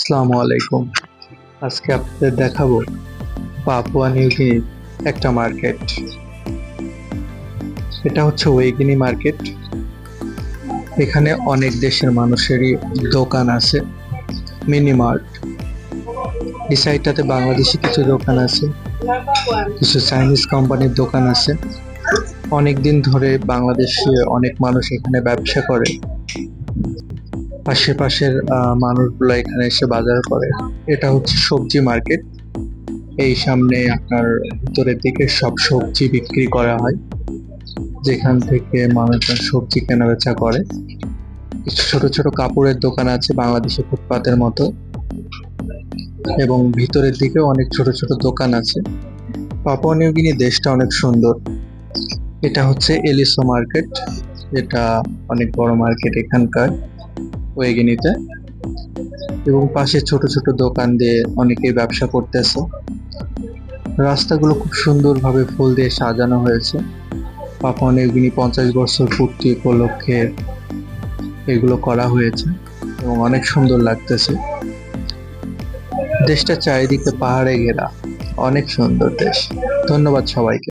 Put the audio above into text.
আসসালামু আলাইকুম। আজকে আপনাদের দেখাবো পাপুয়া নিউগিনির একটা মার্কেট। এটা হচ্ছে ওয়েগিনি মার্কেট। এখানে অনেক দেশের মানুষেরই দোকান আছে, মিনি মার্ট। এই সাইডটাতে বাংলাদেশি কিছু দোকান আছে, কিছু চাইনিজ কোম্পানির দোকান আছে। অনেক দিন ধরে বাংলাদেশে অনেক মানুষ এখানে ব্যবসা করে। আশেপাশের মানুষগুলো এখানে এসে বাজার করে। এটা হচ্ছে সবজি মার্কেট। এই সামনে আপনার ভিতরের দিকে সব সবজি বিক্রি করা হয়। যেখান থেকে মানুষজন সবজি কেনা বেচা করে ছোট ছোট কাপড়ের দোকান আছে বাংলাদেশে ফুটপাতের মতো। এবং ভিতরের দিকে অনেক ছোট ছোট দোকান আছে। পাপুয়া দেশটা অনেক সুন্দর। এটা হচ্ছে এলিসো মার্কেট। এটা অনেক বড় মার্কেট এখানকার। ওয়েগিনিতে। এবং পাশে ছোট ছোট দোকান দিয়ে অনেকেই ব্যবসা করতেছে। রাস্তাগুলো খুব সুন্দরভাবে ফুল দিয়ে সাজানো হয়েছে। পাপুয়া নিউগিনি পঞ্চাশ বছর পূর্তি উপলক্ষে এগুলো করা হয়েছে এবং অনেক সুন্দর লাগতেছে। দেশটা চারিদিকে পাহাড়ে ঘেরা। অনেক সুন্দর দেশ। ধন্যবাদ সবাইকে।